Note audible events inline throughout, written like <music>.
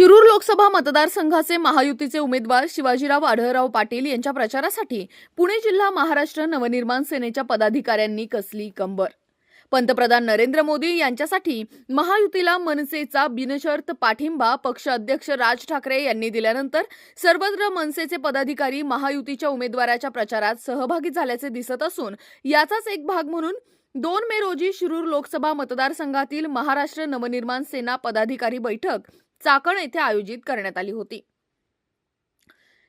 शिरूर लोकसभा मतदारसंघाचे महायुतीचे उमेदवार शिवाजीराव आढळराव पाटील यांच्या प्रचारासाठी पुणे जिल्हा महाराष्ट्र नवनिर्माण सेनेच्या पदाधिकाऱ्यांनी कसली कंबर? पंतप्रधान नरेंद्र मोदी यांच्यासाठी महायुतीला मनसेचा बिनशर्त पाठिंबा पक्ष अध्यक्ष राज ठाकरे यांनी दिल्यानंतर सर्वत्र मनसेचे पदाधिकारी महायुतीच्या उमेदवाराच्या प्रचारात सहभागी झाल्याचे दिसत असून याचाच एक भाग म्हणून दोन मे रोजी शिरूर लोकसभा मतदारसंघातील महाराष्ट्र नवनिर्माण सेना पदाधिकारी बैठक चाकण येथे आयोजित करण्यात आली होती.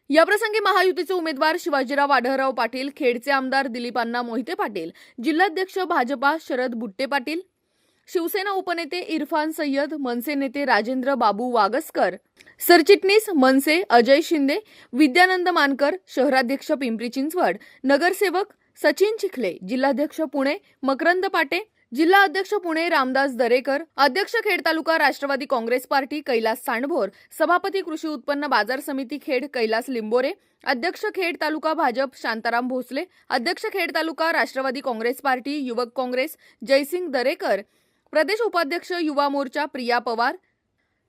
याप्रसंगी महायुतीचे उमेदवार शिवाजीराव आढळराव पाटील खेडचे आमदार दिलीप अण्णा मोहिते पाटील जिल्हाध्यक्ष भाजपा शरद बुट्टे पाटील शिवसेना उपनेते इरफान सय्यद मनसे नेते राजेंद्र बाबू वागसकर सरचिटणीस मनसे अजय शिंदे विद्यानंद मानकर शहराध्यक्ष पिंपरी चिंचवड नगरसेवक सचिन चिखले जिल्हाध्यक्ष पुणे मकरंद पाटे जिल्हा अध्यक्ष पुणे रामदास दरेकर अध्यक्ष खेड तालुका राष्ट्रवादी काँग्रेस पार्टी कैलास सांडभोर सभापती कृषी उत्पन्न बाजार समिती खेड कैलास लिंबोरे अध्यक्ष खेड तालुका भाजप शांताराम भोसले अध्यक्ष खेड तालुका राष्ट्रवादी काँग्रेस पार्टी युवक काँग्रेस जयसिंग दरेकर प्रदेश उपाध्यक्ष युवा मोर्चा प्रिया पवार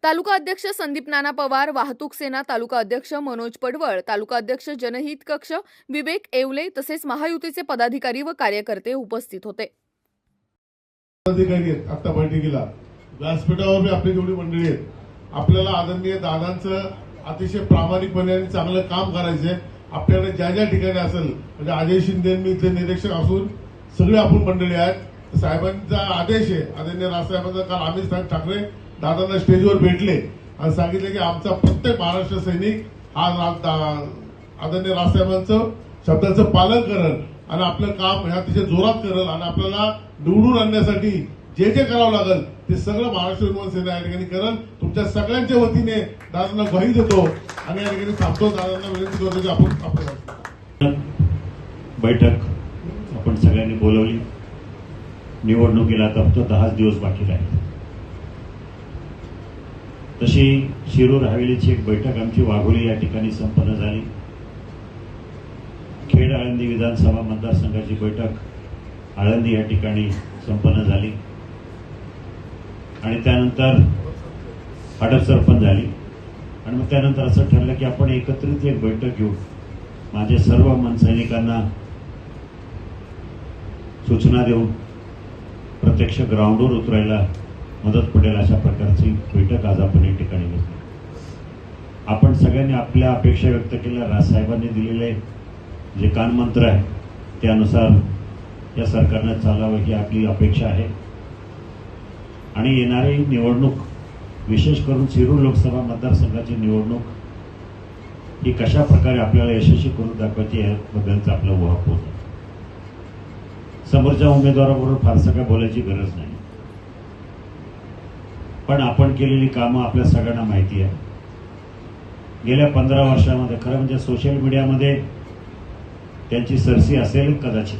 तालुका अध्यक्ष संदीप नाना पवार वाहतूक सेना तालुका अध्यक्ष मनोज पडवळ तालुका अध्यक्ष जनहित कक्ष विवेक येवले तसेच महायुतीचे पदाधिकारी व कार्यकर्ते उपस्थित होते. अधिकारी आहेत आता बैठकीला. व्यासपीठावर आपली जेवढी मंडळी आहेत. आपल्याला आदरणीय दादांचं अतिशय प्रामाणिकपणे आणि चांगलं काम करायचंय. आपल्याकडे ज्या ज्या ठिकाणी असेल म्हणजे अजय शिंदे मी इथले निरीक्षक असून सगळे आपण मंडळी आहेत. साहेबांचा आदेश आहे. आदरणीय राजसाहेबांचा काल आम्ही साहेब ठाकरे दादांना स्टेजवर भेटले आणि सांगितले की आमचा प्रत्येक महाराष्ट्र सैनिक हा आदरणीय राजसाहेबांचं शब्दाचं पालन करण आणि आपलं काम हे अतिशय जोरात करल आणि आपल्याला निवडून आणण्यासाठी जे जे करावं लागेल ते सगळं महाराष्ट्र विमान सेना या ठिकाणी करल. तुमच्या सगळ्यांच्या वतीने दादांना ग्वाही देतो आणि या ठिकाणी थांबतो. दादांना विनंती करतो की आपण आपण बैठक आपण सगळ्यांनी बोलवली. निवडणुकीला आता फक्त दहाच दिवस बाकी राहिले. तशी शिरूर हवेलीची एक बैठक आमची वाघोली या ठिकाणी संपन्न झाली. खेड आळंदी विधानसभा मतदारसंघाची बैठक आळंदी या ठिकाणी संपन्न झाली. आणि त्यानंतर हडपसर पण झाली. आणि मग त्यानंतर असं ठरलं की आपण एकत्रित एक बैठक घेऊ. माझे सर्व मनसैनिकांना सूचना देऊन प्रत्यक्ष ग्राउंडवर उतरायला मदत पडेल अशा प्रकारची बैठक आज आपण या ठिकाणी घेतली. आपण सगळ्यांनी आपल्या अपेक्षा व्यक्त केल्या. राजसाहेबांनी दिलेले जे कानमंत्र आहे त्यानुसार या सरकारनं चालावं ही आपली अपेक्षा आहे. आणि येणारी निवडणूक विशेष करून शिरूर लोकसभा मतदारसंघाची निवडणूक ही कशा प्रकारे आपल्याला यशस्वी करून दाखवायची याबद्दलचा आपला उहापोह आहे. समोरच्या उमेदवाराबरोबर फारसं काय बोलायची गरज नाही. पण आपण केलेली कामं आपल्या सगळ्यांना माहिती आहे. गेल्या पंधरा वर्षामध्ये खरं म्हणजे सोशल मीडियामध्ये त्यांची सरसी असेल कदाचित.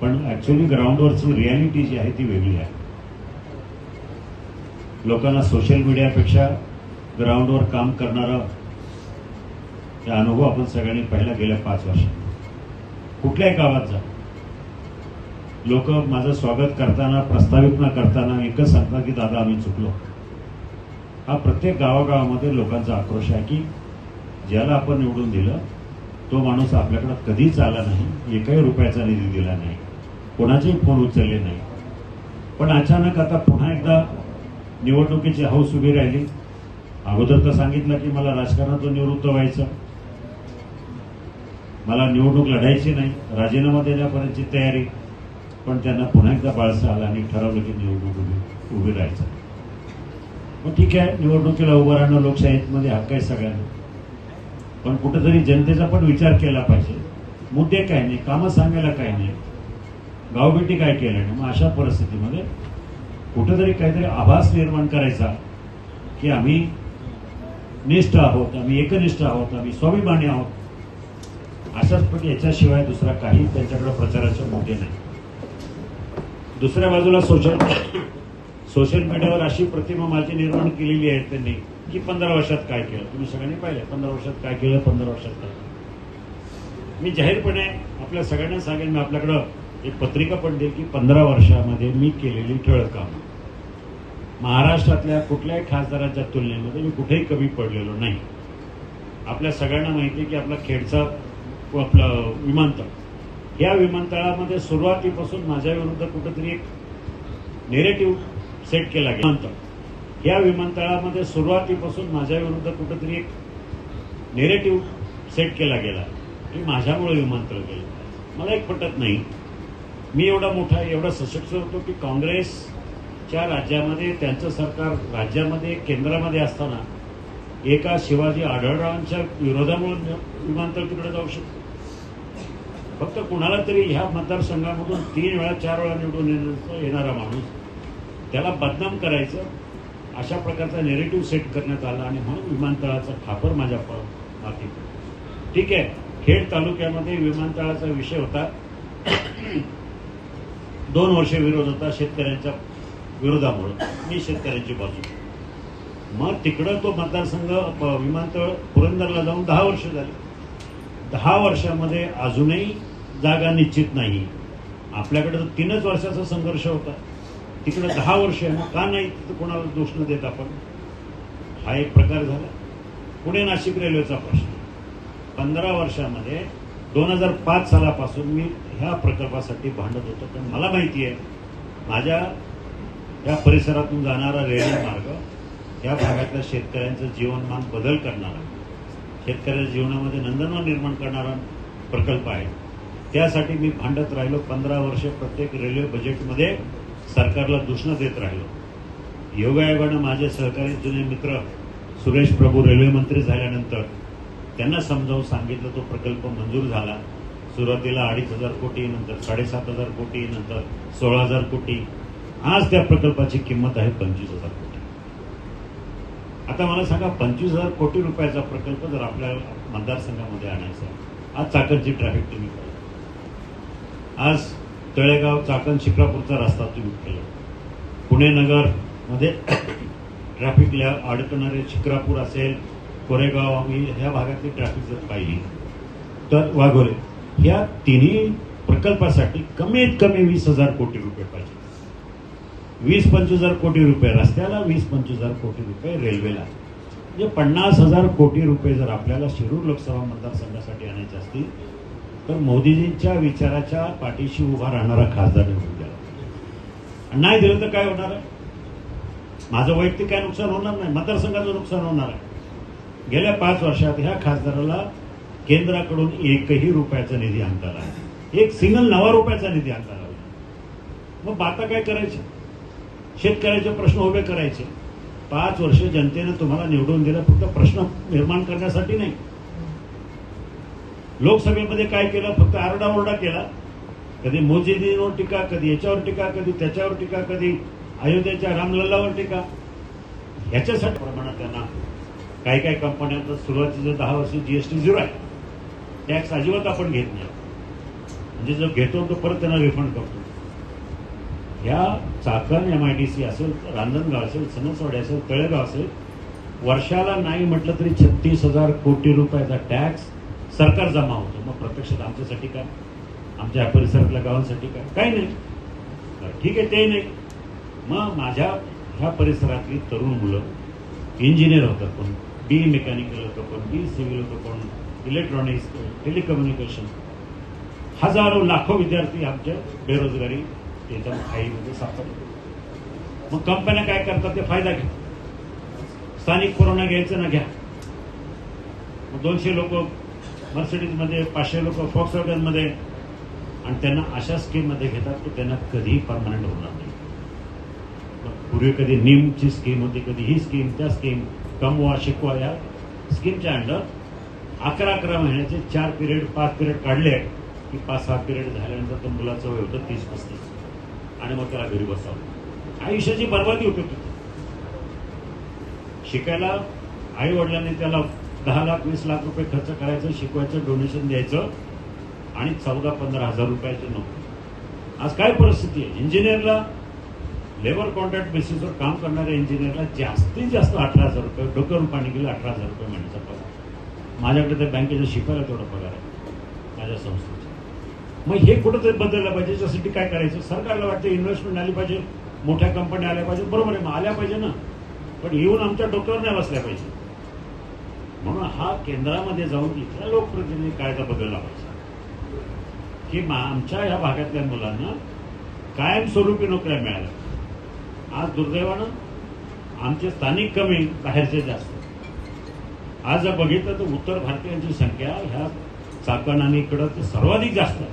पण ऍक्च्युली ग्राउंडवरची रियालिटी जी आहे ती वेगळी आहे. लोकांना सोशल मीडियापेक्षा ग्राउंडवर काम करणारा ते अनुभव आपण सगळ्यांनी पाहिला गेल्या पाच वर्षात. कुठल्याही गावात जा. लोक माझं स्वागत करताना प्रस्तावित न करताना एकच सांगतात की दादा आम्ही चुकलो. हा प्रत्येक गावागावामध्ये लोकांचा आक्रोश आहे की ज्याला आपण निवडून दिलं तो माणूस आपल्याकडं कधीच आला नाही एकही रुपयाचा निधी दिला नाही कोणाचेही फोन उचलले नाही. पण अचानक आता पुन्हा एकदा निवडणुकीची हौस उभी राहिली. अगोदर तर सांगितलं की मला राजकारणातून निवृत्त व्हायचं. मला निवडणूक लढायची नाही राजीनामा देण्यापर्यंतची तयारी. पण त्यांना पुन्हा एकदा बाळसा आला आणि ठरवलं की निवडणूक उभी उभी राहायचं. मग ठीक आहे निवडणुकीला उभं राहणं लोकशाहीमध्ये हक्क आहे सगळ्यांना. पण कुठंतरी जनतेचा पण विचार केला पाहिजे. मुद्दे काय नाही कामं सांगायला काय नाही. गावभेटी काय केलं नाही? मग अशा परिस्थितीमध्ये कुठंतरी काहीतरी आभास निर्माण करायचा की आम्ही निष्ठ आहोत आम्ही एकनिष्ठ आहोत आम्ही स्वाभिमानी आहोत. अशाच पण याच्याशिवाय दुसरा काही त्यांच्याकडे प्रचाराचे मुद्दे नाही. दुसऱ्या बाजूला सोशल सोशल मीडियावर अशी प्रतिमा माझी निर्माण केलेली आहे त्यांनी. की पंधरा वर्षात काय केलं? तुम्ही सगळ्यांनी पाहिलं पंधरा वर्षात काय केलं पंधरा वर्षात काय केलं? मी जाहीरपणे आपल्या सगळ्यांना सांगेन मी आपल्याकडं एक पत्रिका पण देईल की पंधरा वर्षामध्ये मी केलेली ठळक कामं. महाराष्ट्रातल्या कुठल्याही खासदारांच्या तुलनेमध्ये मी कुठेही कमी पडलेलो नाही. आपल्या सगळ्यांना माहिती आहे की आपला खेडचा आपलं विमानतळ या विमानतळामध्ये सुरुवातीपासून माझ्या विरुद्ध कुठंतरी एक नेरेटिव्ह सेट केला गेला. विमानतळ. या विमानतळामध्ये सुरुवातीपासून माझ्या कुठंतरी एक नेरेटिव्ह सेट केला गेला की माझ्यामुळे विमानतळ गेलं. मला एक पटत नाही. मी एवढा मोठा एवढा सशक्त होतो की काँग्रेसच्या राज्यामध्ये त्यांचं सरकार राज्यामध्ये केंद्रामध्ये असताना एका शिवाजी आढळरावांच्या विरोधामुळे विमानतळ तिकडे जाऊ शकतो. फक्त कुणाला तरी ह्या मतदारसंघामधून तीन वेळा चार वेळा निवडून येणारा माणूस त्याला बदनाम करायचं अशा प्रकारचा नेरेटिव्ह सेट करण्यात आला आणि म्हणून विमानतळाचा खापर माझ्या प- ठीक आहे. खेड तालुक्यामध्ये विमानतळाचा विषय होता. <coughs> दोन वर्ष विरोध होता शेतकऱ्यांच्या विरोधामुळे. मी शेतकऱ्यांची बाजू. मग तिकडं तो मतदारसंघ विमानतळ पुरंदरला जाऊन दहा वर्ष झाली. दहा वर्षामध्ये अजूनही जागा निश्चित नाही. आपल्याकडे तर तीनच वर्षाचा संघर्ष होता. तिकडे दहा वर्ष आहे मग का नाही तिथं कोणाला दोष न देत आपण हा एक प्रकार झाला. पुणे नाशिक रेल्वेचा प्रश्न. पंधरा वर्षामध्ये दोन हजार पाच सालापासून मी ह्या प्रकल्पासाठी भांडत होतो. पण मला माहिती आहे माझ्या या परिसरातून जाणारा रेल्वे मार्ग या भागातल्या शेतकऱ्यांचं जीवनमान बदल करणारा शेतकऱ्याच्या जीवनामध्ये नंदनवा निर्माण करणारा प्रकल्प आहे. त्यासाठी मी भांडत राहिलो पंधरा वर्ष प्रत्येक रेल्वे बजेटमध्ये सरकारला दूषणं देत राहिलो. योगायोगानं माझे सहकारी जुने मित्र सुरेश प्रभू रेल्वे मंत्री झाल्यानंतर त्यांना समजावून सांगितलं तो प्रकल्प मंजूर झाला. सुरुवातीला अडीच हजार कोटी नंतर साडेसात हजार कोटी नंतर सोळा हजार कोटी. आज त्या प्रकल्पाची किंमत आहे पंचवीस हजार कोटी. आता मला सांगा पंचवीस हजार कोटी रुपयाचा प्रकल्प जर आपल्या मतदारसंघामध्ये आणायचा आज चाकणची ट्रॅफिक तुम्ही आज तळेगाव चाकण शिक्रापूरचा रस्ता तुम्ही केला. पुणे नगरमध्ये ट्रॅफिकला अडकणारे शिक्रापूर असेल कोरेगाव आम्ही ह्या भागातली ट्रॅफिक जर पाहिली तर वाघोरे या तिन्ही प्रकल्पासाठी कमीत कमी वीस हजार कोटी रुपये पाहिजे. वीस पंचवीस हजार कोटी रुपये रस्त्याला वीस पंचवीस हजार कोटी रुपये रेल्वेला म्हणजे पन्नास हजार कोटी रुपये जर आपल्याला शिरूर लोकसभा मतदारसंघासाठी आणायचे असतील तर मोदीजींच्या विचाराच्या पाठीशी उभा राहणारा खासदार निवडून द्यावा नाही दिलं तर काय होणार? आहे माझं वैयक्तिक काय नुकसान होणार नाही? मतदारसंघाचं नुकसान होणार आहे. गेल्या पाच वर्षात ह्या खासदाराला केंद्राकडून एकही रुपयाचा निधी आणता आला एक सिंगल नवा रुपयाचा निधी आणता आला मग आता काय करायचे? शेतकऱ्याचे प्रश्न उभे करायचे. पाच वर्ष जनतेनं तुम्हाला निवडून दिलं फक्त प्रश्न निर्माण करण्यासाठी नाही. लोकसभेमध्ये काय केलं? फक्त आरडाओरडा केला. कधी मोदीजींवर टीका कधी याच्यावर टीका कधी त्याच्यावर टीका कधी अयोध्येच्या रामलल्लावर टीका. ह्याच्यासाठी प्रमाणात त्यांना काही काही कंपन्यांचा सुरुवातीचं दहा वर्ष जीएसटी झिरो आहे. टॅक्स अजिबात आपण घेत नाही. म्हणजे जो घेतो तो परत त्यांना रिफंड करतो. ह्या Chakan M I D C असेल रांजणगाव असेल सणसवाडी असेल तळेगाव असेल वर्षाला नाही म्हटलं तरी छत्तीस हजार कोटी रुपयाचा टॅक्स सरकार जमा होतो. मग प्रत्यक्षात आमच्यासाठी काय आमच्या या परिसरातल्या गावांसाठी काय काही नाही. तर ठीक आहे ते नाही. मग माझ्या ह्या परिसरातली तरुण मुलं इंजिनियर होतात कोण बी मेकॅनिकल होतं कोण बी सिव्हिल होतं कोण इलेक्ट्रॉनिक्स टेलिकम्युनिकेशन हजारो लाखो विद्यार्थी आमच्या बेरोजगारी त्याच्या खाईमध्ये सापडतात मग कंपन्या काय करतात ते फायदा घेतात स्थानिक कोरोना घ्यायचं ना घ्या. मग दोनशे लोक मर्सिडीजमध्ये पाचशे लोक फॉक्समध्ये. आणि त्यांना अशा स्कीममध्ये घेतात की त्यांना कधीही परमनंट होणार नाही. पूर्वी कधी निमची स्कीम होती कधी ही स्कीम त्या स्कीम कमवा शिकवा या स्कीमच्या अंडर अकरा अकरा महिन्याचे चार पिरियड पाच पिरियड काढले की पाच सहा पिरियड झाल्यानंतर त्या मुलाचं वय होतं तीस पस्तीस. आणि मग त्याला घरी बसावं. आयुष्याची बर्बादी होती. शिकायला आई वडिलांनी त्याला दहा लाख वीस लाख रुपये खर्च करायचं शिकवायचं डोनेशन द्यायचं आणि चौदा पंधरा हजार रुपयाचं नोकरी. आज काय परिस्थिती आहे? इंजिनियरला लेबर कॉन्ट्रॅक्ट बेसिसवर काम करणाऱ्या इंजिनियरला जास्तीत जास्त अठरा हजार रुपये डोक्यावरून पाणी गेलं अठरा हजार रुपये महिन्याचा पगार. माझ्याकडे त्या बँकेच्या शिकायला तेवढा पगार आहे माझ्या संस्थेचा. मग हे कुठंतरी बदललं पाहिजे? याच्यासाठी काय करायचं? सरकारला वाटतं इन्व्हेस्टमेंट आली पाहिजे मोठ्या कंपन्या आल्या पाहिजे. बरोबर आहे मग आल्या पाहिजे ना. पण येऊन आमच्या डोक्यावर नाही बसल्या पाहिजे. म्हणून हा केंद्रामध्ये जाऊन इथल्या लोकप्रतिनिधी कायदा बदलला पाहिजे. की आमच्या ह्या भागातल्या मुलांना कायमस्वरूपी नोकऱ्या मिळाल्या आज दुर्दैवानं आमचे स्थानिक कमी बाहेरचे जास्त. आज जर बघितलं तर उत्तर भारतीयांची संख्या ह्या चाकण आणि इकडं ते सर्वाधिक जास्त आहे.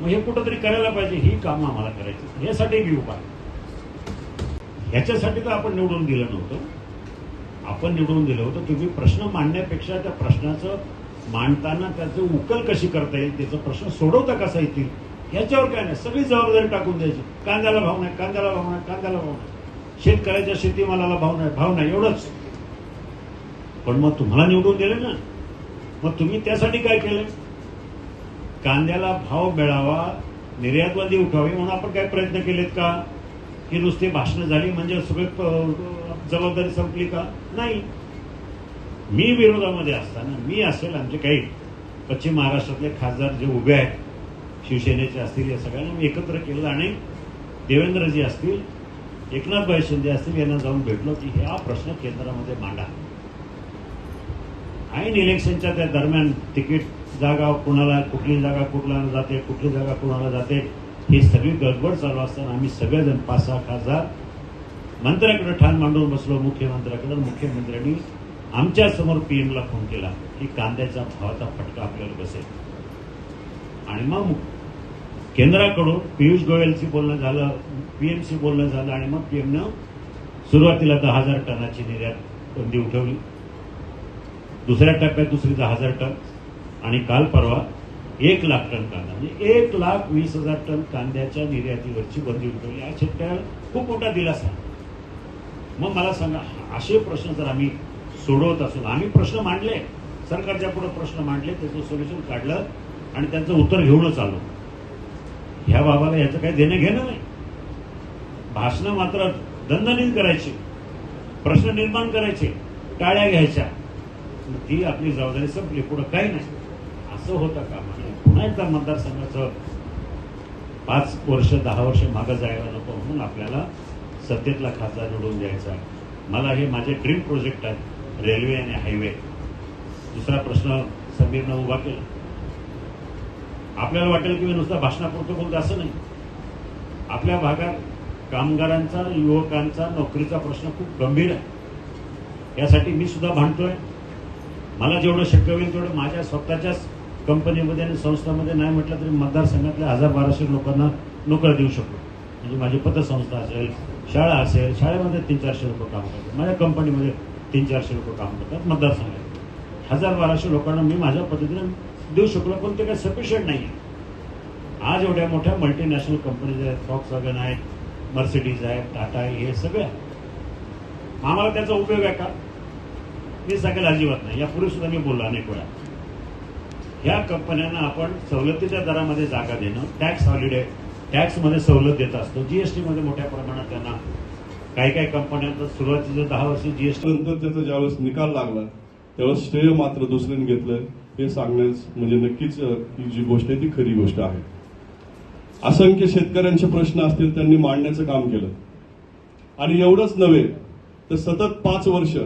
मग हे कुठंतरी करायला पाहिजे ही कामं आम्हाला करायची यासाठी मी उपाय. ह्याच्यासाठी तर आपण निवडून दिलं नव्हतं. आपण निवडून दिलं होतं तुम्ही प्रश्न मांडण्यापेक्षा त्या प्रश्नाचं मांडताना त्याचं उकल कशी करता येईल त्याचा प्रश्न सोडवता कसा येतील याच्यावर काय नाही सगळी जबाबदारी टाकून द्यायची. कांद्याला भाव नाही कांद्याला भाव नाही कांद्याला भाव नाही. शेतकऱ्याच्या शेतीमालाला भाव नाही भाव नाही एवढंच. पण मग तुम्हाला निवडून दिले ना. मग तुम्ही त्यासाठी काय केलं? कांद्याला भाव मिळावा निर्यातवादी उठावी म्हणून आपण काय प्रयत्न केलेत का? की नुसती भाषणं झाली म्हणजे सगळे जबाबदारी संपली का? नाही. मी विरोधामध्ये असताना मी असेल आमचे काही पश्चिम महाराष्ट्रातले खासदार जे उभे आहेत शिवसेनेचे असतील या सगळ्यांना मी एकत्र केलं आणि देवेंद्रजी असतील एकनाथभाई शिंदे असतील यांना जाऊन भेटलो की हा प्रश्न केंद्रामध्ये मांडा. ऐन इलेक्शनच्या त्या दरम्यान तिकीट जागा कुणाला कुठली जागा कुठला जाते कुठली जागा कुणाला जाते ही सगळी गडबड चालू असताना आम्ही सगळेजण पाच सहा खासदार मंत्र्याकडे ठाण मांडून बसलो मुख्यमंत्र्याकडे. मुख्यमंत्र्यांनी आमच्यासमोर पीएमला फोन केला की कांद्याच्या भावाचा फटका आपल्याला बसेल. आणि मग केंद्राकडून पियुष गोयलशी बोलणं झालं पीएमशी बोलणं झालं आणि मग पीएमनं सुरुवातीला दहा हजार टनाची निर्यात बंदी उठवली. दुसऱ्या टप्प्यात दुसरी दहा हजार टन आणि काल परवा एक लाख टन कांदा. म्हणजे एक लाख वीस हजार टन कांद्याच्या निर्यातीवरची बंदी उठवली. हा शेतकऱ्याला खूप मोठा दिलासा. मग मला सांगा असे प्रश्न जर आम्ही सोडवत असून आम्ही प्रश्न मांडले सरकारच्या पुढे प्रश्न मांडले त्याचं सोल्युशन काढलं आणि त्यांचं उत्तर घेऊनच आलो ह्या बाबाला याचं काही देणं घेणं नाही. भाषणं मात्र दणदणीत करायची प्रश्न निर्माण करायचे टाळ्या घ्यायच्या. मग ती आपली जबाबदारी संपली पुढं काही नाही. असं होतं का? म्हणजे पुन्हा एकदा मतदारसंघाचं पाच वर्ष दहा वर्ष मागं जायला नको म्हणून आपल्याला सत्तेतला खासदार निवडून द्यायचा मला हे माझे ड्रीम प्रोजेक्ट आहेत रेल्वे आणि हायवे दुसरा प्रश्न समीरनं उभा केला. आपल्याला वाटेल की मी नुसता भाषणापुरतं बोलतो असं नाही. आपल्या भागात कामगारांचा युवकांचा नोकरीचा प्रश्न खूप गंभीर आहे. यासाठी मी सुद्धा भांडतोय. मला जेवढं शक्य होईल तेवढं माझ्या स्वतःच्याच कंपनीमध्ये आणि संस्थामध्ये नाही म्हटलं तरी मतदारसंघातल्या हजार बाराशे लोकांना नोकऱ्या देऊ शकतो. म्हणजे माझी पतसंस्था असेल शाळा असेल शाळेमध्ये तीन चारशे लोक काम करतात. माझ्या कंपनीमध्ये तीन चारशे लोक काम करतात मतदारसंघात हजार बाराशे लोकांना मी माझ्या पद्धतीने देऊ शकलो पण ते काही सफिशियंट नाही आहे. आज एवढ्या मोठ्या मल्टीनॅशनल कंपनीज आहेत फॉक्स वॅगन आहेत मर्सिडीज आहेत टाटा आहे हे सगळे आहे. आम्हाला त्याचा उपयोग आहे का? मी सांगेल अजिबात नाही. यापूर्वी सुद्धा मी बोललो अनेक वेळा. ह्या कंपन्यांना आपण सवलतीच्या दरामध्ये जागा देणं टॅक्स हॉलिडे टॅक्समध्ये सवलत देत असतो. जीएसटी मध्ये मोठ्या प्रमाणात त्यांना काही काही कंपन्यांचा सुरुवातीचं दहा वर्ष जीएसटी नंतर त्याचा ज्यावेळेस निकाल लागला त्यावेळेस श्रेय मात्र दुसऱ्याने घेतलं. हे सांगण्यास म्हणजे नक्कीच ही जी गोष्ट आहे ती खरी गोष्ट आहे. असंख्य शेतकऱ्यांचे प्रश्न असतील त्यांनी मांडण्याचं काम केलं. आणि एवढंच नव्हे तर सतत पाच वर्ष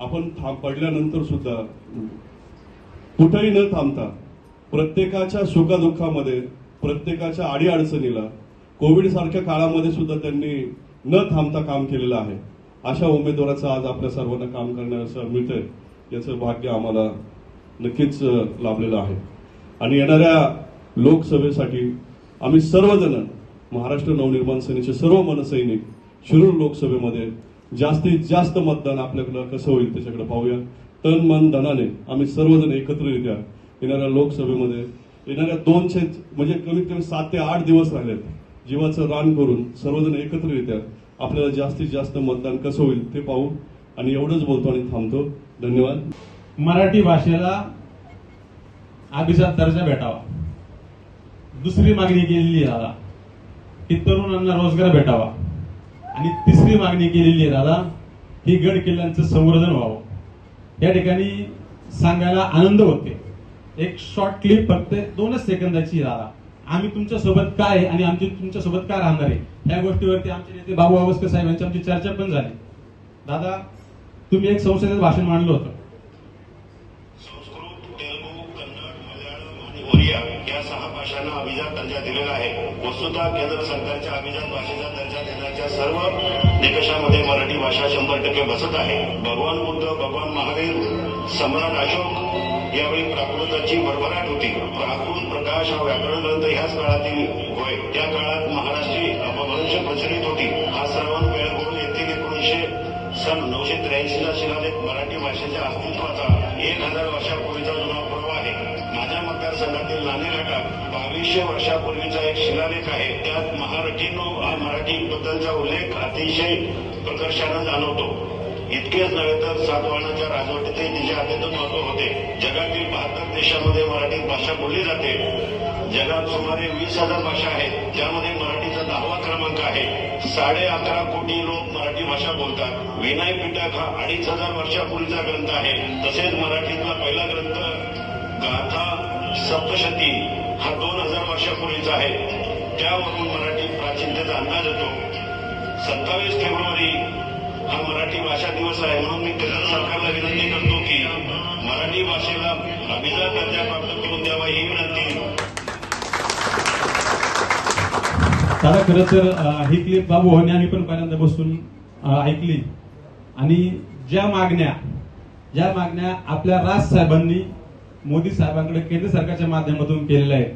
आपण थांब पडल्यानंतर सुद्धा कुठेही न थांबता प्रत्येकाच्या सुखदुःखामध्ये प्रत्येकाच्या अडीअडचणीला कोविड सारख्या काळामध्ये सुद्धा त्यांनी न थांबता काम केलेलं आहे. अशा उमेदवाराचं आज आपल्या सर्वांना काम करण्याचं मिळतंय याचं भाग्य आम्हाला नक्कीच लाभलेलं आहे. आणि येणाऱ्या लोकसभेसाठी आम्ही सर्वजण महाराष्ट्र नवनिर्माण सेनेचे सर्व मनसैनिक शिरूर लोकसभेमध्ये जास्तीत जास्त मतदान आपल्याकडं कसं होईल त्याच्याकडे पाहूया. तन मन धनाने आम्ही सर्वजण एकत्ररित्या येणाऱ्या लोकसभेमध्ये येणाऱ्या दोनशे म्हणजे कमीत कमी सात ते आठ दिवस राहिलेत. जीवाचं रान करून सर्वजण एकत्रित्या आपल्याला जास्तीत जास्त मतदान कसं होईल ते पाहू. आणि एवढंच बोलतो आणि थांबतो. धन्यवाद. मराठी भाषेला अभिजात दर्जा भेटावा. दुसरी मागणी केलेली आहे दादा की तरुणांना रोजगार भेटावा. आणि तिसरी मागणी केलेली आहे दादा की गड किल्ल्यांचं संवर्धन व्हावं. या ठिकाणी सांगायला आनंद होते. एक शॉर्ट क्लिप फक्त दोनच सेकंदाची दादा. आम्ही तुमच्यासोबत काय आणि आमची तुमच्यासोबत काय राहणार आहे? ह्या गोष्टीवरती आमचे नेते बाबू आवस्कर साहेब आमची चर्चा पण झाली. दादा तुम्ही एक संसदेत भाषण मांडलं होतं. संस्कृत तेलुगू कन्नड मल्याळम आणि ओरिया या सहा भाषांना अभिजात दर्जा दिलेला आहे. वस्तुतः केंद्र सरकारच्या अभिजात भाषेचा दर्जा देण्याच्या सर्व निकषामध्ये मराठी भाषा शंभर टक्के बसत आहे. भगवान बुद्ध भगवान महावीर सम्राट अशोक यावेळी प्राकृताची भरभराट होती. प्राकृत प्रकाश हा व्याकरण ग्रंथ ह्याच काळातील होय. त्या काळात महाराष्ट्री अपभ्रंश प्रचलित होती. हा श्रवण बेळगोळ येथील एकोणीशे सन नऊशे त्र्याऐंशी ला शिलालेख मराठी भाषेच्या अस्तित्वाचा एक हजार वर्षापूर्वीचा जुना पुरावा आहे. माझ्या मतदारसंघातील नाणेघाटात बावीसशे वर्षापूर्वीचा एक शिलालेख आहे. त्यात महारठीनो हा मराठी बद्दलचा उल्लेख अतिशय प्रकर्षानं जाणवतो. इतकेच नव्हे तर सातवाहनाच्या राजवटीतही तिचे अत्यंत महत्त्व होते. जगातील बहात्तर देशांमध्ये मराठी भाषा बोलली जाते. जगात सुमारे वीस हजार भाषा आहेत. त्यामध्ये मराठीचा दहावा क्रमांक आहे. साडे अकरा कोटी लोक मराठी भाषा बोलतात. विनय पिटक हा अडीच हजार वर्षापूर्वीचा ग्रंथ आहे. तसेच मराठीतला पहिला ग्रंथ गाथा सप्तशती हा दोन हजार वर्षापूर्वीचा आहे. त्यावरून मराठी प्राचीनतेचा अंदाज येतो. सत्तावीस फेब्रुवारी हा मराठी भाषा दिवस आहे म्हणून मी केंद्र सरकारला विनंती करतो की मराठी भाषेला अभिजात दर्जा प्राप्त करून द्यावा ही विनंती. दादा खरं तर ही क्लिप बाबू होणे आम्ही पण पहिल्यांदा बसून ऐकली. आणि ज्या मागण्या ज्या मागण्या आपल्या राज साहेबांनी मोदी साहेबांकडे केंद्र सरकारच्या माध्यमातून केलेल्या आहेत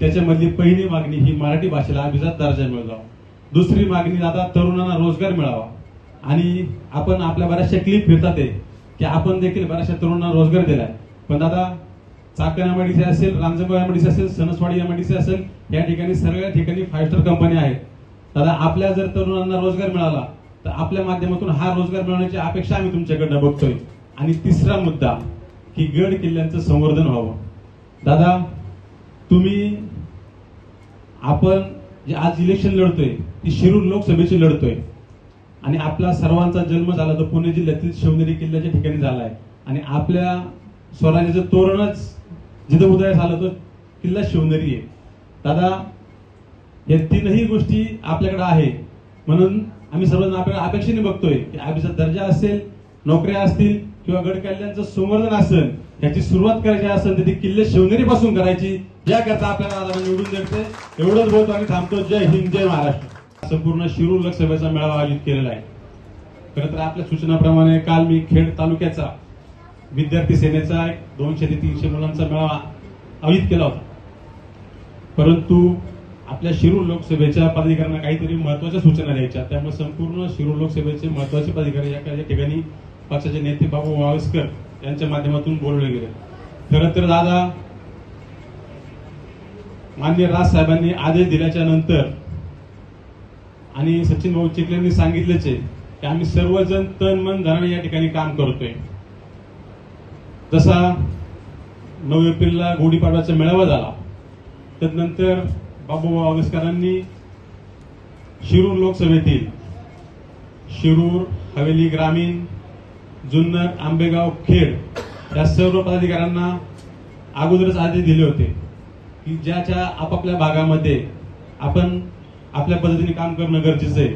त्याच्यामधली पहिली मागणी ही मराठी भाषेला अभिजात दर्जा मिळावा. दुसरी मागणी दादा तरुणांना रोजगार मिळावा. आणि आपण आपल्या बऱ्याचशा क्लिप फिरतात आहे की आपण देखील बऱ्याचशा तरुणांना रोजगार दिलाय. पण दादा चाकण एमआयडीसी असेल रांजणगाव एमआयडीसी असेल सणसवाडी एमआयडीसी असेल या ठिकाणी सगळ्या ठिकाणी फाईव्ह स्टार कंपनी आहेत. दादा आपल्या जर तरुणांना रोजगार मिळाला तर आपल्या माध्यमातून हा रोजगार मिळवण्याची अपेक्षा आम्ही तुमच्याकडनं बघतोय. आणि तिसरा मुद्दा की गड किल्ल्यांचं संवर्धन व्हावं. दादा तुम्ही आपण जे आज इलेक्शन लढतोय ती शिरूर लोकसभेची लढतोय. आणि आपला सर्वांचा जन्म झाला तो पुणे जिल्ह्यातील शिवनेरी किल्ल्याच्या ठिकाणी झालाय. आणि आपल्या स्वराज्याचं तोरणच जिथं उदय झालं तो किल्ला शिवनेरी आहे. दादा या तीनही गोष्टी आपल्याकडे आहे. म्हणून आम्ही सर्वजण आपल्याला अपेक्षेने बघतोय की अभिजात दर्जा असेल नोकऱ्या असतील किंवा गड संवर्धन असेल याची सुरुवात करायची असेल तर ती किल्ले शिवनेरी पासून करायची. याकरता आपल्याला निवडून देते एवढंच बोलतो आणि थांबतो. जय हिंद जय महाराष्ट्र. संपूर्ण शिरूर लोकसभेचा मेळावा आयोजित केलेला आहे. खरं तर आपल्या सूचनाप्रमाणे काल मी खेड तालुक्याचा विद्यार्थी सेनेचा एक दोनशे ते तीनशे मुलांचा मेळावा आयोजित केला होता. परंतु आपल्या शिरूर लोकसभेच्या पदाधिकाऱ्यांना काहीतरी महत्त्वाच्या सूचना द्यायच्या. त्यामुळे संपूर्ण शिरूर लोकसभेचे महत्त्वाचे प्राधिकारी या या ठिकाणी पक्षाचे नेते बाबू वावस्कर यांच्या माध्यमातून बोलवले गेले. खरं तर दादा मान्य राज साहेबांनी आदेश दिल्याच्या नंतर आणि सचिन भाऊ चिखलेंनी सांगितलेच आहे की आम्ही सर्वजण तन मन धनाने या ठिकाणी काम करतोय. जसा नऊ एप्रिलला गुढीपाडव्याचा मेळावा झाला त्यानंतर बाबूभाऊ आगस्करांनी शिरूर लोकसभेतील शिरूर हवेली ग्रामीण जुन्नर आंबेगाव खेड या सर्व पदाधिकाऱ्यांना अगोदरच आदेश दिले होते की ज्याच्या आपापल्या भागामध्ये आपण आपल्या पद्धतीने काम करणं गरजेचं आहे.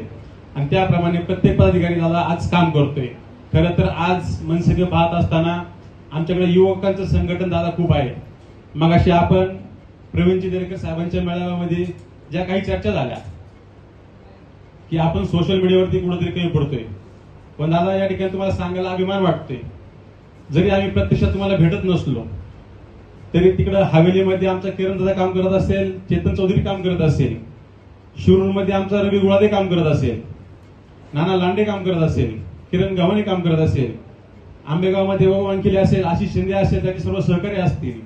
आणि त्याप्रमाणे प्रत्येक पदाधिकारी दादा आज काम करतोय. खरं तर आज मनसेने पाहत असताना आमच्याकडे युवकांचं संघटन दादा खूप आहे. मग अशी आपण प्रवीणजी दरेकर साहेबांच्या मेळाव्यामध्ये ज्या काही चर्चा झाल्या की आपण सोशल मीडियावरती कुठेतरी कमी पडतोय. पण दादा या ठिकाणी तुम्हाला सांगायला अभिमान वाटतोय. जरी आम्ही प्रत्यक्षात तुम्हाला भेटत नसलो तरी तिकडं हवेलीमध्ये आमचा किरण दादा काम करत असेल चेतन चौधरी काम करत असेल शिरूरमध्ये आमचा रवी गुळादे काम करत असेल. नाना लांडे काम करत असेल. किरण गव्हाणे काम करत असेल. आंबेगावमध्ये बाबू वानखिले असेल आशिष शिंदे असेल त्याचे सर्व सहकारी असतील.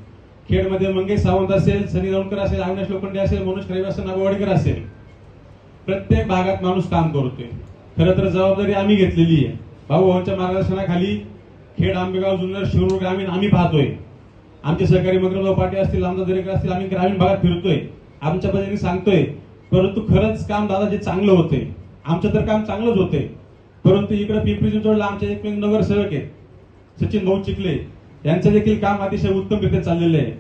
खेडमध्ये मंगेश सावंत असेल सनी दौंडकर असेल अविनाश लोखंडे असेल मनोज खरेवे असेल नागवाडकर असेल. प्रत्येक भागात माणूस काम करतोय. खरं तर जबाबदारी आम्ही घेतलेली आहे. भाऊ भाऊच्या मार्गदर्शनाखाली खेड आंबेगाव जुन्नर शिरूर ग्रामीण आम्ही पाहतोय. आमचे सहकारी मकरराव पाटील असतील आमचा दरेकर असतील आम्ही ग्रामीण भागात फिरतोय. आमच्या पद्धतीने सांगतोय. परंतु खरंच काम दादा जे चांगलं होते. आमचं तर काम चांगलंच होते. परंतु इकडे पिंपरी चिंचवडला आमचे एकमेक नगरसेवक आहेत. सचिन भाऊ चिखले यांचं देखील काम अतिशय उत्तमरित्या चाललेलं आहे.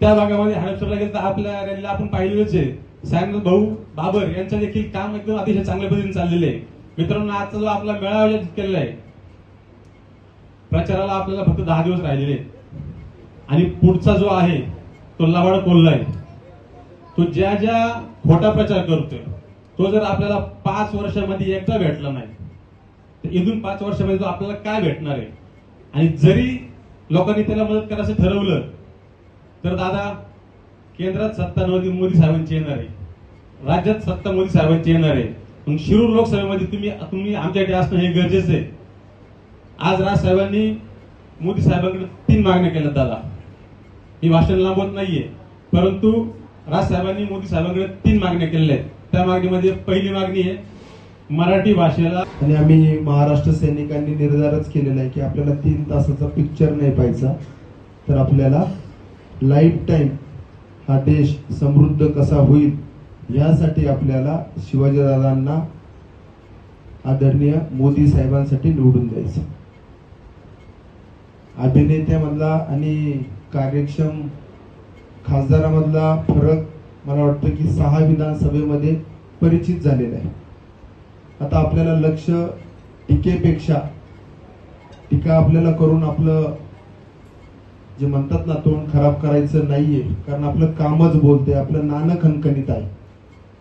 त्या भागामध्ये हडपसरला गेलं तर आपल्या रॅलीला आपण पाहिलेलंच आहे. सायनाथ भाऊ बाबर यांचं देखील काम एकदम अतिशय चांगल्या पद्धतीने चाललेलं आहे. मित्रांनो आजचा जो आपला मेळावा आयोजित केलेला आहे प्रचाराला आपल्याला फक्त दहा दिवस राहिलेले आणि पुढचा जो आहे तो लवाड कोल्हा आहे. तो ज्या ज्या खोटा प्रचार करतोय. तो जर आपल्याला पाच वर्षामध्ये एकदा भेटला नाही तर इथून पाच वर्षामध्ये तो आपल्याला काय भेटणार आहे? आणि जरी लोकांनी त्याला मदत करायचं ठरवलं तर दादा केंद्रात सत्ता नव्हती मोदी साहेबांची येणार आहे. राज्यात सत्ता मोदी साहेबांची येणार आहे. मग शिरूर लोकसभेमध्ये तुम्ही तुम्ही आमच्याकडे असणं हे गरजेचं आहे. आज राज साहेबांनी मोदी साहेबांकडे तीन मागण्या केल्या दादा. ही भाषण लांबवत नाहीये. परंतु राज साहेबांनी मोदी साहेबांकडे तीन मागण्या केलेल्या आहेत. त्या मागणीमध्ये पहिली मागणी आहे मराठी भाषेला आणि आम्ही महाराष्ट्र सैनिकांनी निर्धारच केलेला आहे की आपल्याला तीन तासाचा पिक्चर नाही पाहायचा. तर आपल्याला लाईफ टाईम हा देश समृद्ध कसा होईल यासाठी आपल्याला शिवाजीदादांना आदरणीय मोदी साहेबांसाठी निवडून द्यायचं. अभिनेत्यामधला आणि कार्यक्षम खासदारामधला फरक मला वाटतं की सहा विधानसभेमध्ये परिचित झालेला आहे. आता आपल्याला लक्ष टीकेपेक्षा टीका आपल्याला करून आपलं जे म्हणतात ना तोंड खराब करायचं नाहीये कारण आपलं कामच बोलते आपलं नाणं खणखणीत आहे.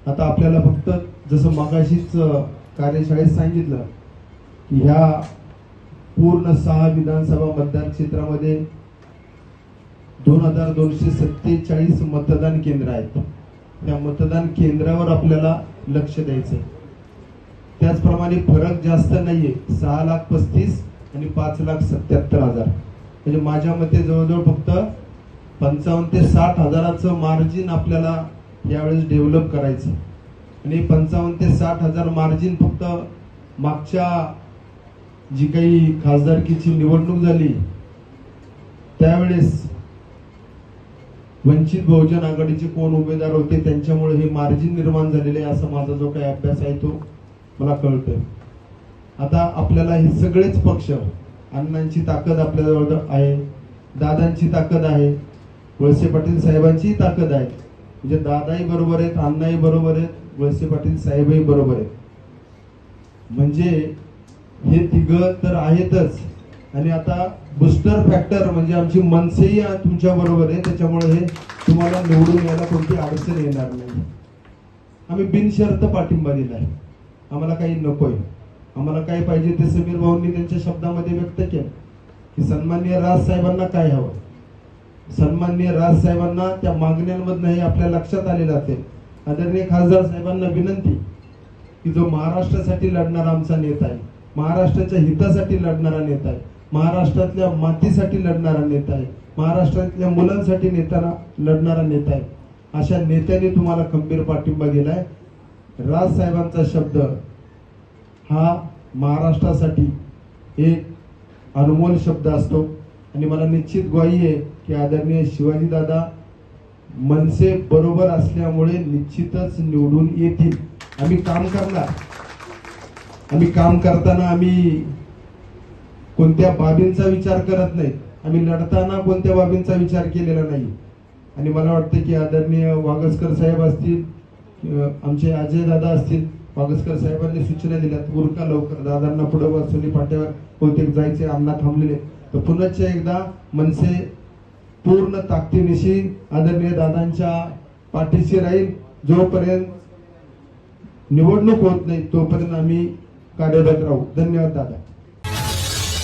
आता आपल्याला फक्त जसं मगाशीच कार्यशाळेत सांगितलं की ह्या पूर्ण सहा विधानसभा मतदारक्षेत्रामध्ये दोन हजार दोनशे सत्तेचाळीस मतदान केंद्र आहेत. त्या मतदान केंद्रावर आपल्याला लक्ष द्यायचं त्याचप्रमाणे फरक जास्त नाहीये. सहा लाख पस्तीस आणि पाच लाख सत्याहत्तर हजार. म्हणजे माझ्या मते जवळजवळ फक्त पंचावन्न ते साठ हजाराचं मार्जिन आपल्याला यावेळेस डेव्हलप करायचं आणि पंचावन्न ते साठ हजार मार्जिन फक्त मागच्या जी काही खासदारकीची निवडणूक झाली त्यावेळेस वंचित बहुजन आघाडीचे कोण उमेदवार होते त्यांच्यामुळे हे मार्जिन निर्माण झालेले आहे असा माझा जो काही अभ्यास आहे तो मला कळतोय. आता आपल्याला हे सगळेच पक्ष अण्णांची ताकद आपल्याजवळ आहे दादांची ताकद आहे वळसे पाटील साहेबांची ताकद आहे. म्हणजे दादाही बरोबर आहेत अण्णाही बरोबर आहेत वळसे पाटील साहेबही बरोबर आहेत. म्हणजे हे तिघ तर आहेतच. आणि आता बुस्टर फॅक्टर म्हणजे आमची मनसेही तुमच्या बरोबर आहे त्याच्यामुळे हे तुम्हाला निवडून यायला कोणती अडचण येणार नाही. आम्ही बिनशर्त पाठिंबा दिला आहे आम्हाला काही नकोय. आम्हाला काय पाहिजे ते समीर भाऊंनी त्यांच्या शब्दामध्ये व्यक्त केलं. की सन्माननीय राज साहेबांना काय हवं? सन्माननीय राज साहेबांना त्या मागण्यांमधनं हे आपल्या लक्षात आलेलं असेल आदरणीय खासदार साहेबांना विनंती की जो महाराष्ट्रासाठी लढणारा आमचा नेता आहे महाराष्ट्राच्या हितासाठी लढणारा नेता आहे महाराष्ट्रातल्या मातीसाठी लढणारा नेता आहे. महाराष्ट्रातल्या मुलांसाठी नेताना लढणारा नेता आहे. अशा नेत्याने तुम्हाला खंबीर पाठिंबा दिलाय. राज साहेबांचा शब्द हा महाराष्ट्रासाठी एक अनमोल शब्द असतो. आणि मला निश्चित ग्वाही आहे की आदरणीय शिवाजीदादा मनसे बरोबर असल्यामुळे निश्चितच निवडून येतील. आम्ही काम करणार. आम्ही काम करताना आम्ही कोणत्या बाबींचा विचार करत नाही आम्ही लढताना कोणत्या बाबींचा विचार केलेला नाही. आणि मला वाटतं की आदरणीय वागसकर साहेब असतील आमचे अजय दादा असतील वागसकर साहेबांनी सूचना दिल्यात उरका लवकर दादांना पुढे वाचवली पाट्यावर बहुतेक जायचे अण्णा थांबलेले. तर पुनश्च एकदा मनसे पूर्ण ताकदीनिशी आदरणीय दादांच्या पाठीशी राहील. जोपर्यंत निवडणूक होत नाही तोपर्यंत आम्ही कार्यरत राहू. धन्यवाद दादा.